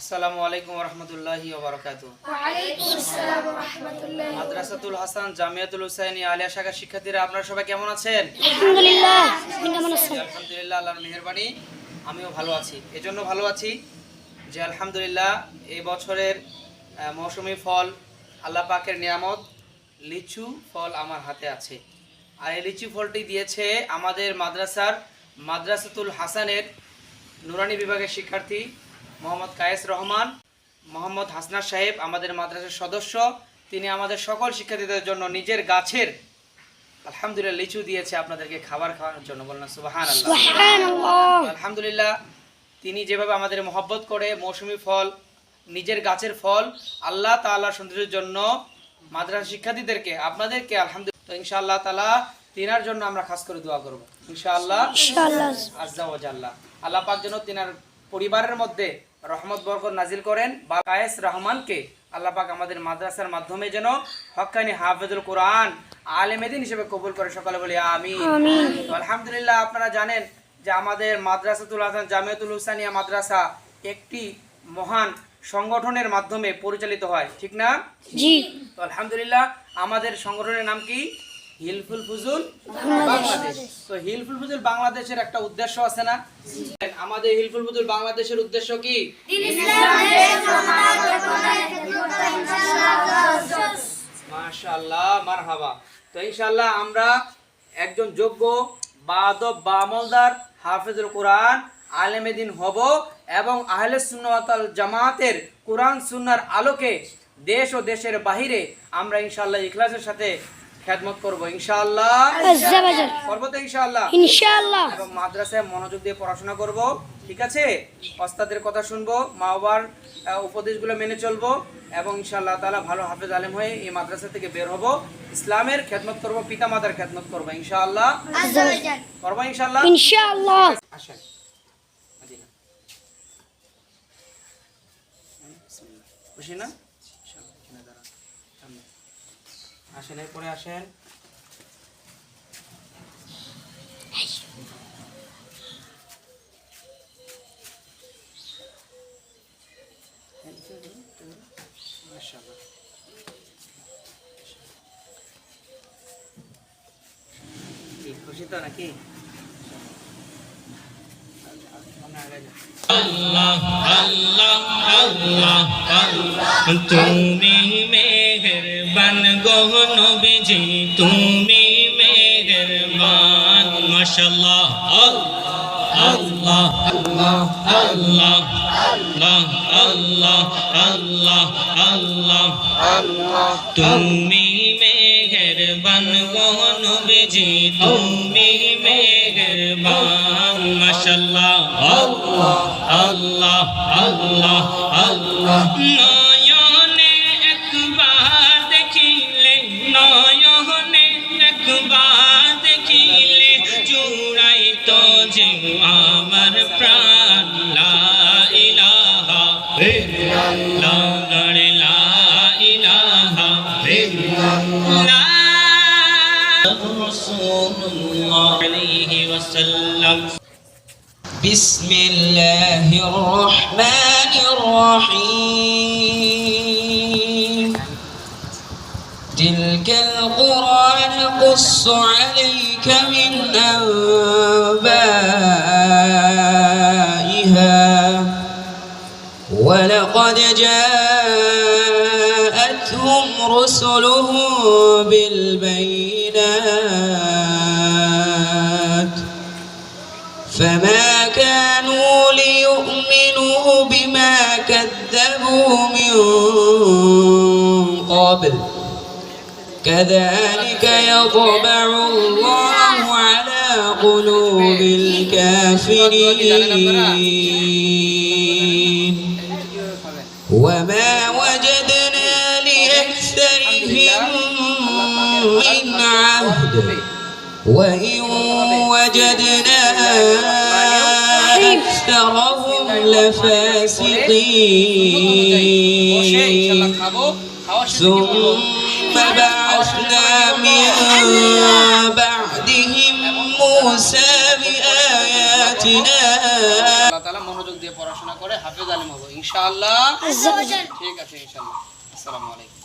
আসসালামু আলাইকুম রহমতুল্লাহি মাদ্রাসাতুল হাসান জামিয়াতুল হুসাইনি আলিয়া শাখা শিক্ষার্থীরা আপনারা সবাই কেমন আছেন? আলহামদুলিল্লাহ আলহামদুলিল্লাহ আল্লাহর মেহেরবানি আমিও ভালো আছি। এজন্য ভালো আছি যে আলহামদুলিল্লাহ এই বছরের মৌসুমি ফল আল্লাহ পাকের নিয়ামত লিচু ফল আমার হাতে আছে। আর এই লিচু ফলটি দিয়েছে আমাদের মাদ্রাসার মাদ্রাসাতুল হাসানের নুরানি বিভাগের শিক্ষার্থী মোহাম্মদ কায়েস রহমান মোহাম্মদ হাসনার সাহেব আমাদের মাদ্রাসার সদস্য। তিনি আমাদের সকল শিক্ষার্থীদের জন্য নিজের গাছের আলহামদুলিল্লাহ লিচু দিয়েছে আপনাদেরকে খাবার খাওয়ানোর জন্য। বললাম সুবাহান আলহামদুলিল্লাহ তিনি যেভাবে আমাদের মহব্বত করে মৌসুমি ফল নিজের গাছের ফল আল্লাহ তাআলার সৌন্দর্যের জন্য মাদ্রাসা শিক্ষার্থীদেরকে আপনাদেরকে আলহামদুলিল্লাহ তো ইনশাআল্লাহ তাআলা তিনার জন্য আমরা খাস করে দোয়া করব। ইনশাআল্লাহ। আজ্জা আল্লাহ পাক যেন তিনার পরিবারের মধ্যে রহমত বরকত নাজিল করেন বা কায়েস রহমানকে আল্লাহ পাক আমাদের মাদ্রাসার মাধ্যমে যেন হক্কানি হাফেজুল কোরআন আলেমেদিন হিসেবে কবুল করে সকালে বলি আমি আলহামদুলিল্লাহ আপনারা জানেন যে আমাদের মাদ্রাসাতুল হাসান জামিয়াতুল হুসানিয়া মাদ্রাসা একটি মহান সংগঠনের মাধ্যমে পরিচালিত হয় ঠিক না? জি। আলহামদুলিল্লাহ আমাদের সংগঠনের নাম কি? হিলফুল ফুজুল বাংলাদেশ। তো হিলফুল ফুজুল বাংলাদেশের একটা উদ্দেশ্য আছে না? আমাদের হিলফুল ফুজুল বাংলাদেশের উদ্দেশ্য কি? মাশাআল্লাহ মারহাবা। তো ইনশাআল্লাহ আমরা একজন যোগ্য বাদব বা আমলদার হাফেজুল কোরআন আলেমে দিন হব এবং আহলে সুন্নাতাল জামাতের কোরআন সুন্নার আলোকে দেশ ও দেশের বাহিরে আমরা ইনশাআল্লাহ ইখলাসের সাথে খেদমত করব ইনশাআল্লাহ। ইনশাআল্লাহ। ইনশাআল্লাহ। এবং মাদ্রাসায় মনোযোগ দিয়ে পড়াশোনা করব ঠিক আছে? ওস্তাদের কথা শুনব মা বাবার উপদেশগুলো মেনে চলবো এবং ইনশাআল্লাহ তাআলা ভালো হাফেজ আলেম হয়ে এই মাদ্রাসা থেকে বের হব। ইসলামের খেদমত করব পিতা মাতার খেদমত করব ইনশাআল্লাহ। করব ইনশাআল্লাহ? ইনশাআল্লাহ। আসেন। খুশি না? দাঁড়ান। আসেন এরপরে আসেন খুশি তো নাকি আল্লাহ আল্লাহ আল্লাহ আল্লাহ তুমি মে তুমি মেহেরবান মাশাআল্লাহ আল্লাহ আল্লাহ আল্লাহ আল্লাহ আল্লাহ আল্লাহ আল্লাহ আল্লাহ তুমি মেহেরবান গো নবীজি তুমি মেহেরবান মাশাআল্লাহ আল্লাহ আল্লাহ আল্লাহ আল্লাহ তো যে আমার প্রাণ লা ইলাহা ইল্লাল্লাহ গড়ে লা ইলাহা ইল্লাল্লাহ রাসূলুল্লাহ আলাইহি ওয়াসাল্লাম بسم الله الرحمن الرحيم تلك القرى نقص عليك من أنبائها. ولقد جاءتهم رسلهم بالبينات. فما كانوا ليؤمنوا بما كذبوا من قبل. كذلك يطبع الله على قلوب الكافرين. وما وجدنا لأكثرهم من عهد. وإن وجدنا أكثرهم لفاسقين. ثم بعثنا من بعدهم موسى بآياتنا আল্লাহ তাআলা মনোযোগ দিয়ে পড়াশোনা করে হাফেজ আলিম হবো ইনশাআল্লাহ আজ্জা বাজাল ঠিক আছে ইনশাআল্লাহ আসসালামু আলাইকুম